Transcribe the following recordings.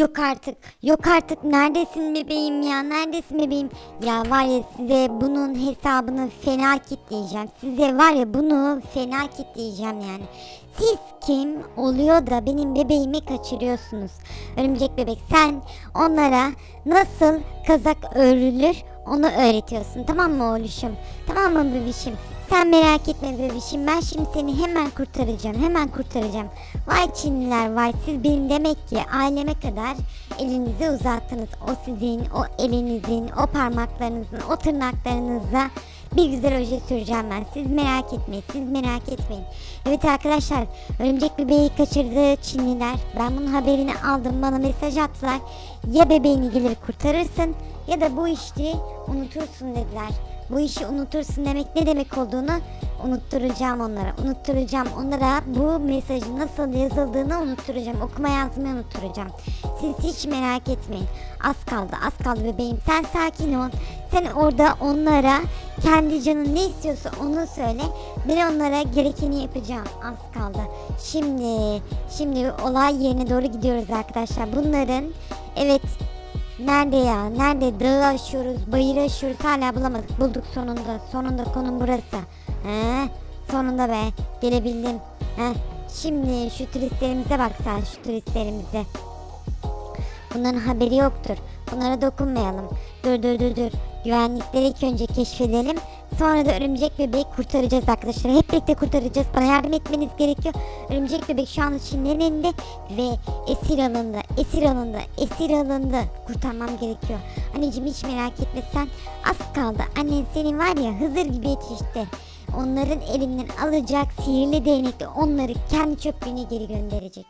Yok artık. Yok artık. Neredesin bebeğim ya? Neredesin bebeğim? Ya var ya size bunun hesabını fena kitleyeceğim. Size var ya bunu fena kitleyeceğim yani. Siz kim oluyor da benim bebeğimi kaçırıyorsunuz? Örümcek bebek sen onlara nasıl kazak örülür onu öğretiyorsun tamam mı oğluşum? Tamam mı bebişim? Sen merak etme bebişim ben şimdi seni hemen kurtaracağım hemen kurtaracağım. Vay Çinliler vay siz benim demek ki aileme kadar elinizi uzattınız. O sizin o elinizin o parmaklarınızın o tırnaklarınızla bir güzel oje süreceğim ben. Siz merak etmeyin siz merak etmeyin. Evet arkadaşlar örümcek bebeği kaçırdı Çinliler. Ben bunun haberini aldım bana mesaj attılar. Ya bebeğini gelir kurtarırsın ya da bu işi unutursun dediler. Bu işi unutursun demek ne demek olduğunu unutturacağım onlara. Unutturacağım onlara bu mesajın nasıl yazıldığını unutturacağım. Okuma yazmayı unutturacağım. Siz hiç merak etmeyin. Az kaldı az kaldı bebeğim. Sen sakin ol. Sen orada onlara kendi canın ne istiyorsa onu söyle. Ben onlara gerekeni yapacağım. Az kaldı. Şimdi şimdi olay yerine doğru gidiyoruz arkadaşlar. Bunların evet Nerede ya? Nerede? Dağı aşıyoruz, bayırı aşıyoruz. Hala bulamadık. Bulduk sonunda. Sonunda konum burası. He? Sonunda be. Gelebildim. He? Şimdi şu turistlerimize bak sen şu turistlerimize. Bunların haberi yoktur. Bunlara dokunmayalım. Dur dur dur dur. Güvenlikleri ilk önce keşfedelim. Sonra da örümcek bebeği kurtaracağız arkadaşlar. Hep birlikte kurtaracağız. Bana yardım etmeniz gerekiyor. Örümcek bebek şu anda Çinlerin elinde ve esir alındı. Esir alındı. Esir alındı. Kurtarmam gerekiyor. Anneciğim hiç merak etme sen. Az kaldı. Annen senin var ya Hızır gibi yetişti. Onların elinden alacak sihirli değnekle onları kendi çöplüğüne geri gönderecek.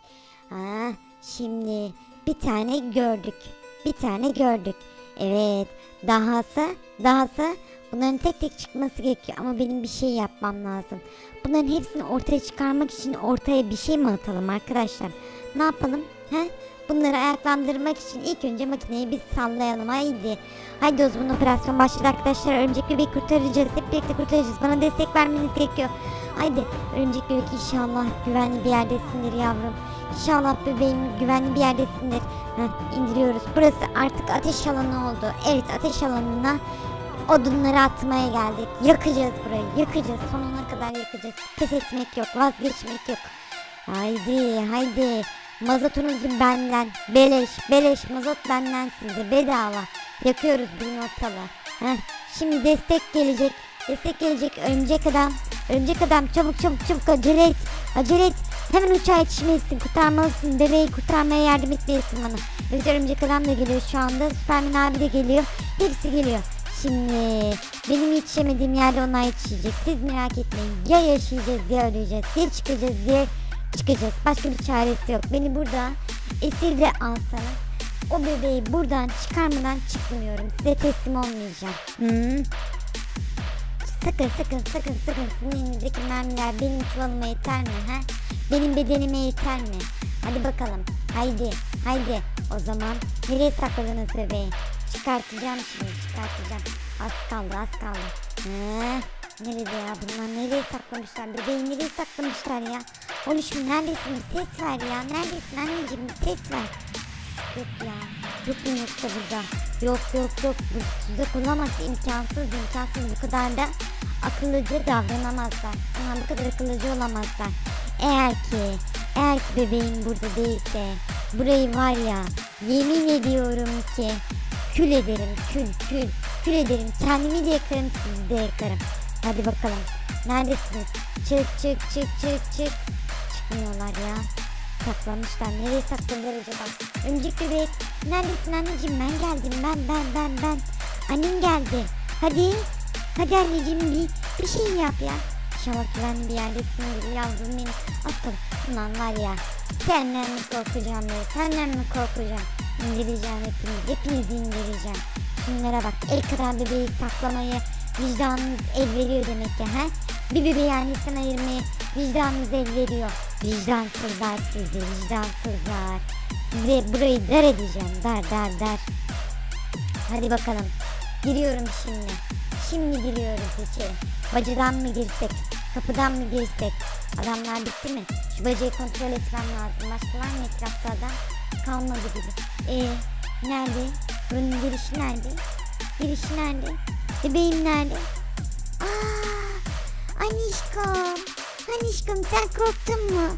Ha, şimdi bir tane gördük. Bir tane gördük. Evet. Dahası, dahası bunların tek tek çıkması gerekiyor ama benim bir şey yapmam lazım. Bunların hepsini ortaya çıkarmak için ortaya bir şey mi atalım arkadaşlar? Ne yapalım? He? Bunları ayaklandırmak için ilk önce makineyi biz sallayalım. Haydi. Haydi o zaman operasyon başladı arkadaşlar. Örümcek bebeği kurtaracağız. Hep birlikte kurtaracağız. Bana destek vermeniz gerekiyor. Haydi. Örümcek bebek inşallah güvenli bir yerdesindir yavrum. İnşallah bebeğim güvenli bir yerdesindir. Heh, indiriyoruz. Burası artık ateş alanı oldu. Evet ateş alanına odunları atmaya geldik. Yakacağız burayı. Yakacağız. Sonuna kadar yakacağız. Pes etmek yok. Vazgeçmek yok. Haydi haydi. Mazotunuzu benden. Beleş beleş mazot benden size bedava. Yakıyoruz bugün ortalığı. Şimdi destek gelecek. Destek gelecek örümcek adam. Örümcek adam çabuk çabuk çabuk acele et. Acele et. Hemen uçağa yetişmelisin. Kurtarmalısın. Bebeği kurtarmaya yardım etmelisin bana. Evet örümcek adam da geliyor şu anda. Süperman abi de geliyor. Hepsi geliyor. Şimdi benim yetişemediğim yerde onlar yetişecek. Siz merak etmeyin. Ya yaşayacağız ya öleceğiz. Ya çıkacağız ya çıkacağız. Başka bir çaresi yok. Beni burada esirle alsanız o bebeği buradan çıkarmadan çıkmıyorum. Size teslim olmayacağım. Hı? Sakın sakın sakın sakın sizin elinizdeki mermiler benim çuvalıma yeter mi? He? Benim bedenime yeter mi? Hadi bakalım. Haydi haydi. O zaman nereye sakladınız bebeği? Çıkartacağım şimdi çıkartacağım. Az kaldı az kaldı. He? Nerede ya bunlar nereye saklamışlar? Bebeği nereye saklamışlar ya? Oluşum neredesin bir ses ver ya. Neredesin anneciğim bir ses ver. Yok ya. Yok mu yoksa burada? Yok yok yok. Bu tuzak olamaz. imkansız imkansız. Bu kadar da akıllıca davranamazlar. Ama bu kadar akıllıca olamazlar. Eğer ki eğer ki bebeğim burada değilse burayı var ya yemin ediyorum ki kül ederim kül kül kül ederim. Kendimi de yakarım sizi de yakarım. Hadi bakalım. Neredesiniz? Çık çık çık çık çık. Çıkmıyorlar ya. Saklamışlar. Nereye sakladılar acaba? Örümcek bebek. Neredesin anneciğim? Ben geldim. Ben ben ben ben. Annem geldi. Hadi. Hadi anneciğim bir, bir şey yap ya. Güvenli bir yerdesin yavrum benim. Asıl ulan var ya. Senden mi korkacağım ya? Senden mi korkacağım? İndireceğim hepinizi. Hepinizi indireceğim. Şunlara bak. El kadar bebeği saklamayı vicdanınız el veriyor demek ki. He? Bir bebeği annesinden ayırmayı vicdanınız el veriyor. Vicdansızlar sizi vicdansızlar. Size burayı dar edeceğim dar dar dar. Hadi bakalım. Giriyorum şimdi. Şimdi giriyoruz içeri. Bacadan mı girsek? Kapıdan mı girsek? Adamlar bitti mi? Şu bacayı kontrol etmem lazım. Başka var mı etrafta adam? Kalmadı gibi. Ee, nerede? Buranın girişi nerede? Girişi nerede? Bebeğim nerede? Aa, Anişkom. Anişkom sen korktun mu?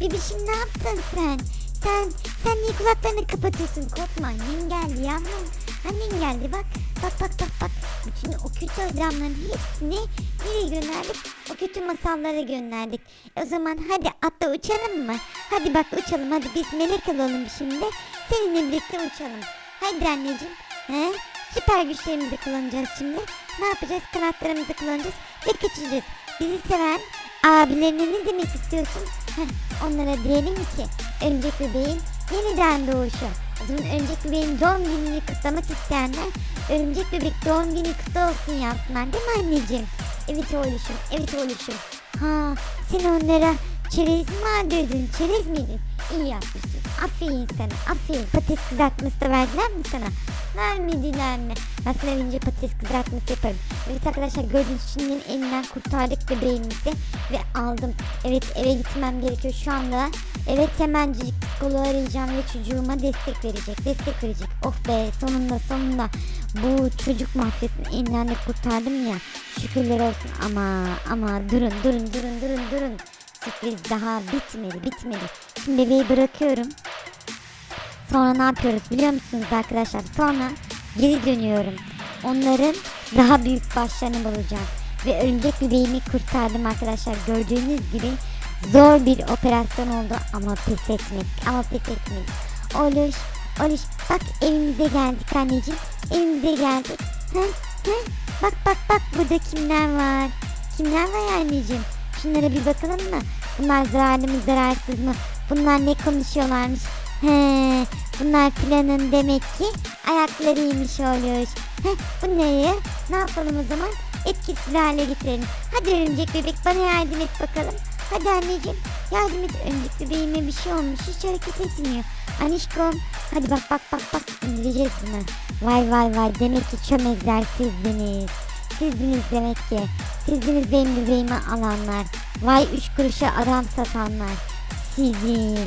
Bebişim ne yaptın sen? Sen, sen niye kulaklarını kapatıyorsun? Korkma annen geldi yavrum. Annen geldi bak. Bak bak bak bak. Bütün o kötü adamların hepsini nereye gönderdik? O kötü masallara gönderdik. E o zaman hadi atla uçalım mı? Hadi bak uçalım hadi biz melek olalım şimdi. Seninle birlikte uçalım. Hadi anneciğim. He? Süper güçlerimizi kullanacağız şimdi. Ne yapacağız? Kanatlarımızı kullanacağız ve kaçacağız. Bizi seven abilerine ne demek istiyorsun? Heh, onlara diyelim ki örümcek bebeğin yeniden doğuşu. Zaman örümcek bebeğin doğum gününü kutlamak isteyenler örümcek bebek doğum günü kutlu olsun yazsınlar değil mi anneciğim? Evet oğluşum, evet oğluşum. Ha, sen onlara çerez mi aldırdın, çerez miydin? İyi yapmışsın. Aferin sana, aferin. Patates kızartması da verdiler mi sana? Vermediler mi? Ben sana önce patates kızartması yaparım. Evet arkadaşlar gördüğünüz şimdinin elinden kurtardık bebeğimizi ve aldım. Evet eve gitmem gerekiyor şu anda. Evet hemencik psikoloğu arayacağım ve çocuğuma destek verecek. Destek verecek. Oh be sonunda sonunda bu çocuk mafyasının elinden de kurtardım ya. Şükürler olsun ama ama durun durun durun durun durun. Sürpriz daha bitmedi bitmedi. Şimdi bebeği bırakıyorum. Sonra ne yapıyoruz biliyor musunuz arkadaşlar? Sonra geri dönüyorum. Onların daha büyük başlarını bulacağım. Ve örümcek bebeğimi kurtardım arkadaşlar. Gördüğünüz gibi zor bir operasyon oldu ama pes etmedik. Ama pes etmedik. Oluş, oluş. Bak evimize geldik anneciğim. Evimize geldik. Hı, hı. Bak bak bak burada kimler var? Kimler var anneciğim? Şunlara bir bakalım mı? Bunlar zararlı mı zararsız mı? Bunlar ne konuşuyorlarmış? He, bunlar planın demek ki ayaklarıymış oluyor. Heh, bunları ne yapalım o zaman? Etkisiz hale getirelim. Hadi örümcek bebek bana yardım et bakalım. Hadi anneciğim yardım et örümcek bebeğime bir şey olmuş hiç hareket etmiyor. Anişkom hadi bak bak bak bak indireceğiz bunu. Vay vay vay demek ki çömezler sizdiniz. Sizdiniz demek ki. Sizdiniz benim bebeğimi alanlar. Vay üç kuruşa adam satanlar. Sizi,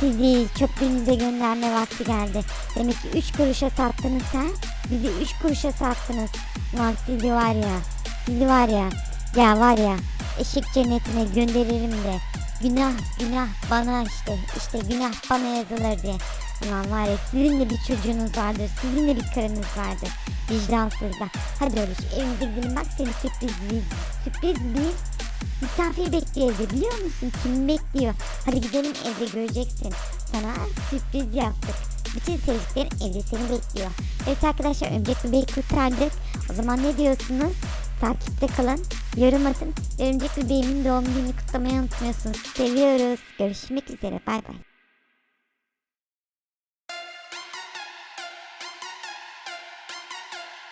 sizi çöplüğünüze gönderme vakti geldi. Demek ki üç kuruşa sattınız ha? Bizi üç kuruşa sattınız. Lan sizi var ya, sizi var ya, ya var ya, eşik cennetine gönderirim de. Günah, günah bana işte, işte günah bana yazılır diye. Ulan var ya sizin de bir çocuğunuz vardır, sizin de bir karınız vardır. Vicdansızlar. Hadi öyle şu evimize gidelim bak seni sürpriz bir, sürpriz bir misafir bekliyor evde biliyor musun? Kim bekliyor? Hadi gidelim evde göreceksin. Sana sürpriz yaptık. Bütün sevdiklerin evde seni bekliyor. Evet arkadaşlar örümcek bebeği kurtardık. O zaman ne diyorsunuz? Takipte kalın. Yorum atın. Örümcek bebeğimin doğum gününü kutlamayı unutmuyorsunuz. Seviyoruz. Görüşmek üzere. Bay bay.